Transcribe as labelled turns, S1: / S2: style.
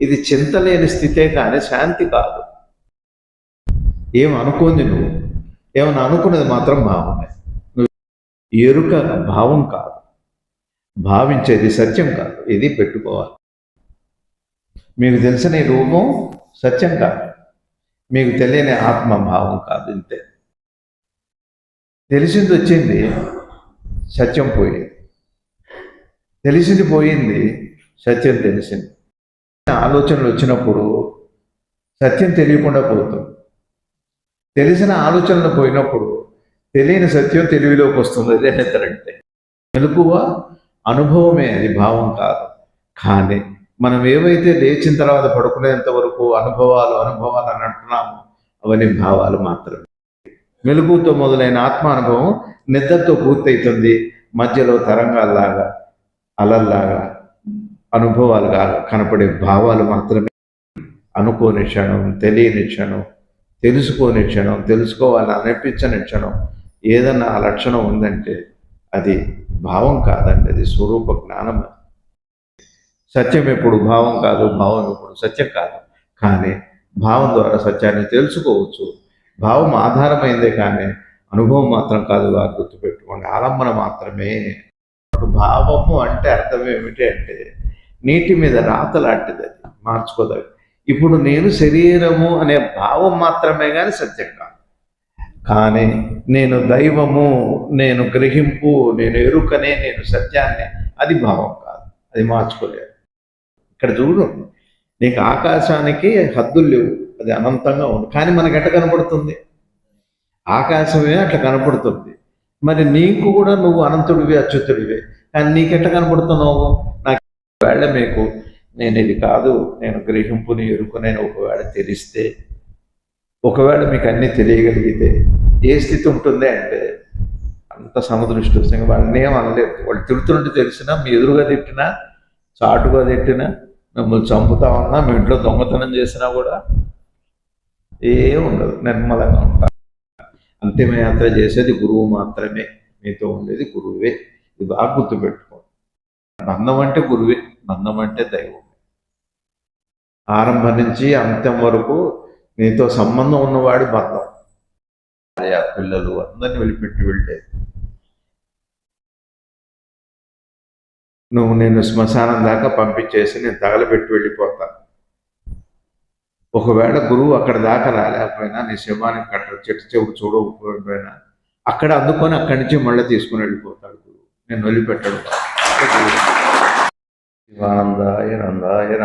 S1: ఇది చింతలేని స్థితే కానీ శాంతి కాదు. ఏం అనుకోంది నువ్వు? ఏమన్నా అనుకున్నది మాత్రం భావమే. నువ్వు ఎరుక భావం కాదు. భావించేది సత్యం కాదు. ఇది పెట్టుకోవాలి. మీకు తెలిసిన ఈ రూపం సత్యం కాదు. మీకు తెలియని ఆత్మ భావం కాదు ఇంతే. తెలిసింది వచ్చింది సత్యం పోయింది. తెలిసింది పోయింది సత్యం తెలిసింది. ఆలోచనలు వచ్చినప్పుడు సత్యం తెలియకుండా పోతుంది తెలిసిన ఆలోచనలు పోయినప్పుడు తెలియని సత్యం తెలివిలోకి వస్తుంది. అదే నిద్రంటే మెలకువ అనుభవమే అది భావం కాదు. కానీ మనం ఏవైతే లేచిన తర్వాత పడుకునేంత వరకు అనుభవాలు అనుభవాలు అని అంటున్నామో అవన్నీ భావాలు మాత్రమే. మెలుగుతో మొదలైన ఆత్మానుభవం నిద్రతో పూర్తయితుంది. మధ్యలో తరంగాల్లాగా అలల్లాగా అనుభవాలుగా కనపడే భావాలు మాత్రమే. అనుకోని క్షణం తెలియని క్షణం తెలుసుకోని క్షణం తెలుసుకోవాలని అనిపించని క్షణం ఏదన్నా ఆ లక్షణం ఉందంటే అది భావం కాదండి అది స్వరూప జ్ఞానం సత్యం ఎప్పుడు భావం కాదు భావం ఎప్పుడు సత్యం కాదు. కానీ భావం ద్వారా సత్యాన్ని తెలుసుకోవచ్చు. భావం ఆధారమైందే కానీ అనుభవం మాత్రం కాదు వారు గుర్తుపెట్టుకోండి. ఆలంబన మాత్రమే. భావము అంటే అర్థం ఏమిటి అంటే నీటి మీద రాత లాంటిది అది. మార్చుకోదగ్గ. ఇప్పుడు నేను శరీరము అనే భావం మాత్రమే కానీ సత్యం కాదు. కానీ నేను దైవము నేను గ్రహింపు నేను ఎరుకనే నేను సత్యాన్ని అది భావం కాదు. అది మార్చుకోలేదు ఇక్కడ చూడు నీకు ఆకాశానికి హద్దులు లేవు. అది అనంతంగా ఉంది. కానీ మనకి ఎట్ట కనపడుతుంది? ఆకాశమే అట్లా కనపడుతుంది. మరి నీకు కూడా నువ్వు అనంతుడివి అచ్యుతుడివి. కానీ నీకెట్ట కనపడుతున్నావు? నాకు ఒకవేళ మీకు నేను ఇది కాదు నేను గ్రహింపుని ఎరుకునేను ఒకవేళ తెలిస్తే ఒకవేళ మీకు అన్నీ తెలియగలిగితే ఏ స్థితి ఉంటుంది అంటే అంత సమదృష్టంగా వస్తుంది వాళ్ళని ఏం అనలేదు వాళ్ళు తిడుతుంటే తెలిసినా మీ ఎదురుగా తిట్టినా చాటుగా తిట్టినా మిమ్మల్ని చంపుతా ఉన్నా మీ ఇంట్లో దొంగతనం చేసినా కూడా ఏం ఉండదు. నిర్మలంగా ఉంటారు అంతిమయాత్ర చేసేది గురువు మాత్రమే. మీతో ఉండేది గురువే. ఇది బాగా గుర్తుపెట్టు. బంధం అంటే గురువే బంధం అంటే దైవం ఆరంభం నుంచి అంత్యం వరకు నీతో సంబంధం ఉన్నవాడి బంధం. ఆయా పిల్లలు అందరిని వెళ్ళిపెట్టి వెళ్ళేది నువ్వు నేను శ్మశానం దాకా పంపించేసి నేను తగలబెట్టి వెళ్ళిపోతాను ఒకవేళ గురువు అక్కడ దాకా రాలేకపోయినా నీ శవానికి కట్ట చెట్టు చెవుడు చూడకపోయినా అక్కడ అందుకొని అక్కడి నుంచి మళ్ళీ తీసుకుని వెళ్ళిపోతాడు గురువు. నేను వదిలిపెట్టాడు ஆனந்தாய நந்தாய